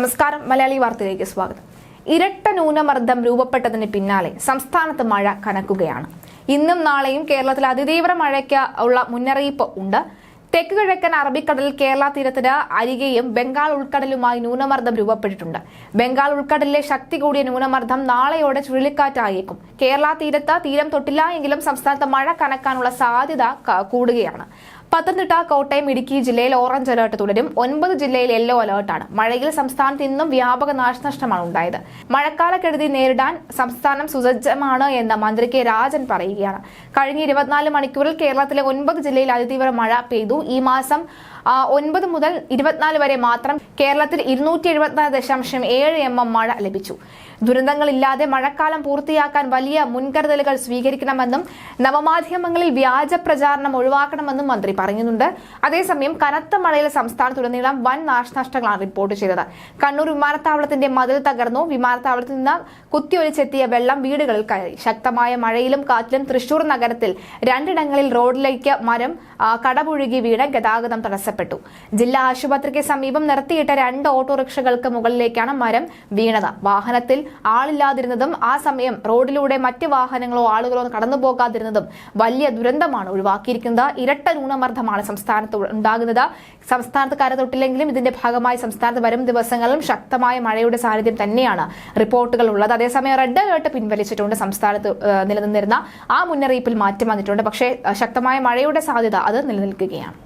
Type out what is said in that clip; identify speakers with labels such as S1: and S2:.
S1: നമസ്കാരം മലയാളി വാർത്തയിലേക്ക് സ്വാഗതം. ഇരട്ട ന്യൂനമർദ്ദം രൂപപ്പെട്ടതിന് പിന്നാലെ സംസ്ഥാനത്ത് മഴ കനക്കുകയാണ്. ഇന്നും നാളെയും കേരളത്തിൽ അതിതീവ്ര മഴയ്ക്ക് ഉള്ള മുന്നറിയിപ്പ് ഉണ്ട്. തെക്ക് കിഴക്കൻ അറബിക്കടൽ കേരള തീരത്തിന് അരികെയും ബംഗാൾ ഉൾക്കടലുമായി ന്യൂനമർദ്ദം രൂപപ്പെട്ടിട്ടുണ്ട്. ബംഗാൾ ഉൾക്കടലിലെ ശക്തി കൂടിയ ന്യൂനമർദ്ദം നാളെയോടെ ചുഴലിക്കാറ്റായേക്കും. കേരള തീരത്ത് തീരം തൊട്ടില്ല എങ്കിലും സംസ്ഥാനത്ത് മഴ കനക്കാനുള്ള സാധ്യത കൂടുകയാണ്. പത്തനംതിട്ട കോട്ടയം ഇടുക്കി ജില്ലയിൽ ഓറഞ്ച് അലേർട്ട് തുടരും. ഒൻപത് ജില്ലയിൽ യെല്ലോ അലേർട്ടാണ് മഴയിൽ സംസ്ഥാനത്ത് ഇന്നും വ്യാപക നാശനഷ്ടമാണ് ഉണ്ടായത്. മഴക്കാലക്കെടുതി നേരിടാൻ സംസ്ഥാനം സുസജ്ജമാണ് എന്ന് മന്ത്രി കെ രാജൻ പറയുകയാണ്. കഴിഞ്ഞ ഇരുപത്തിനാല് മണിക്കൂറിൽ കേരളത്തിലെ ഒൻപത് ജില്ലയിൽ അതിതീവ്ര മഴ പെയ്തു. ഈ മാസം ഒൻപത് മുതൽ ഇരുപത്തിനാല് വരെ മാത്രം കേരളത്തിൽ ഇരുന്നൂറ്റി എഴുപത്തിനാല് ദശാംശം ഏഴ് എം എം മഴ ലഭിച്ചു. ദുരന്തങ്ങളില്ലാതെ മഴക്കാലം പൂർത്തിയാക്കാൻ വലിയ മുൻകരുതലുകൾ സ്വീകരിക്കണമെന്നും നവമാധ്യമങ്ങളിൽ വ്യാജ പ്രചാരണം ഒഴിവാക്കണമെന്നും മന്ത്രി പറയുന്നുണ്ട്. അതേസമയം കനത്ത മഴയിൽ സംസ്ഥാനത്തുടനീളം വൻ നാശനഷ്ടങ്ങളാണ് റിപ്പോർട്ട് ചെയ്തത്. കണ്ണൂർ വിമാനത്താവളത്തിന്റെ മതിൽ തകർന്നു. വിമാനത്താവളത്തിൽ നിന്ന് കുത്തിയൊലിച്ചെത്തിയ വെള്ളം വീടുകളിൽ കയറി. ശക്തമായ മഴയിലും കാറ്റിലും തൃശൂർ നഗരത്തിൽ രണ്ടിടങ്ങളിൽ റോഡിലേക്ക് മരം കടപുഴുകി വീണ് ഗതാഗതം തടസ്സപ്പെട്ടു. ജില്ലാ ആശുപത്രിക്ക് സമീപം നിർത്തിയിട്ട രണ്ട് ഓട്ടോറിക്ഷകൾക്ക് മുകളിലേക്കാണ് മരം വീണത്. വാഹനത്തിൽ ആളില്ലാതിരുന്നതും ആ സമയം റോഡിലൂടെ മറ്റ് വാഹനങ്ങളോ ആളുകളോ കടന്നു പോകാതിരുന്നതും വലിയ ദുരന്തമാണ് ഒഴിവാക്കിയിരിക്കുന്നത്. ഇരട്ട ന്യൂനമർദ്ദമാണ് സംസ്ഥാനത്ത് ഉണ്ടാകുന്നത്. സംസ്ഥാനത്ത് കരതൊട്ടില്ലെങ്കിലും ഇതിന്റെ ഭാഗമായി സംസ്ഥാനത്ത് വരും ദിവസങ്ങളിലും ശക്തമായ മഴയുടെ സാന്നിധ്യം തന്നെയാണ് റിപ്പോർട്ടുകൾ ഉള്ളത്. അതേസമയം റെഡ് അലേർട്ട് പിൻവലിച്ചിട്ടുണ്ട് സംസ്ഥാനത്ത് നിലനിന്നിരുന്ന ആ മുന്നറിയിപ്പിൽ മാറ്റം വന്നിട്ടുണ്ട്. പക്ഷേ ശക്തമായ മഴയുടെ സാധ്യത അത് നിലനിൽക്കുകയാണ്.